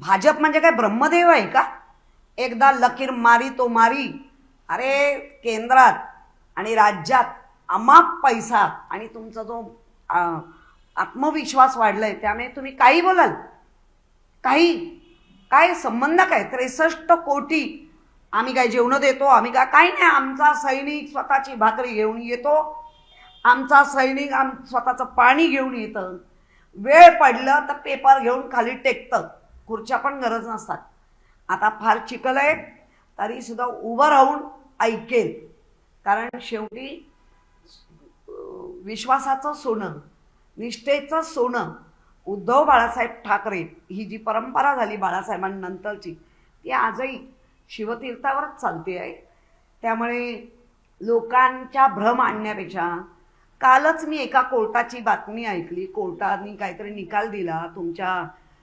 भाजप म्हणजे काय ब्रह्मदेव आहे का? एकदा लकीर मारी तो मारी. अरे केंद्रात आणि राज्यात अमाप पैसा आणि तुमचा जो आत्मविश्वास वाढलाय त्यामुळे तुम्ही काही बोलाल? काही? काय संबंध काय? त्रेसष्ट कोटी आम्ही काय जेवणं देतो? आम्ही काय काही नाही आमचा सैनिक स्वतःची भाकरी घेऊन येतो. आमचा सैनिक आम स्वतःचं पाणी घेऊन येतं. वेळ पडलं तर पेपर घेऊन खाली टेकतं. खुर्च्या पण गरज नसतात. आता फार चिकल आहे तरीसुद्धा उभं राहून ऐकेल. कारण शेवटी विश्वासाचं सोनं निष्ठेचं सोनं उद्धव बाळासाहेब ठाकरे ही जी परंपरा झाली बाळासाहेबांनंतरची ती आजही शिवतीर्थावरच चालते आहे. त्यामुळे लोकांच्या भ्रम आणण्यापेक्षा कालच मी एका कोर्टाची बातमी ऐकली. कोर्टाने काहीतरी निकाल दिला तुमच्या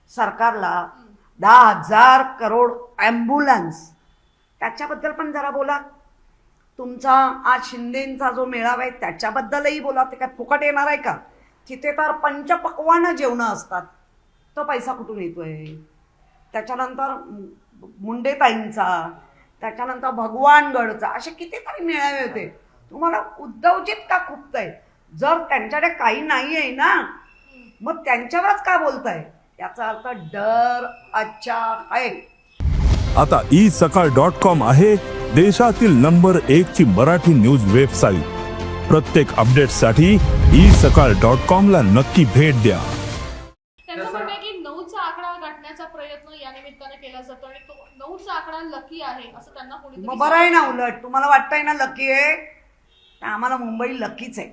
सरकारला. दहा हजार करोड ॲम्ब्युलन्स. त्याच्याबद्दल पण जरा बोला. तुमचा आज शिंदेंचा जो मेळावा आहे त्याच्याबद्दलही बोला. ते काय फुकट येणार आहे का? तिथे तर पंचपक्वानं जेवणं असतात. तो पैसा कुठून येतोय? त्याच्यानंतर मुंडेताईंचा त्याच्यानंतर भगवानगडचा असे कितीतरी मेळावे होते. तुम्हाला उद्धवजीत का खुपतंय? जर त्यांच्याकडे काही नाही आहे ना मग त्यांच्यावरच का बोलताय? याचा अर्थ डर अच्छा आहे आता ई सकाळ डॉट कॉम आहे देशातील नंबर एक ची मराठी न्यूज वेबसाईट. प्रत्येक अपडेटसाठी ई सकाळ डॉट कॉम ला नक्की भेट द्या. त्यांचं म्हणणं आहे की नऊचा आकडा गाठण्याचा प्रयत्न या निमित्ताने केला जातो आणि तो नऊचा आकडा लकी आहे असं त्यांना कोणीतरी मग बरं आहे ना उलट. तुम्हाला वाटतंय ना लकी आहे? तर आम्हाला मुंबई लकीच आहे.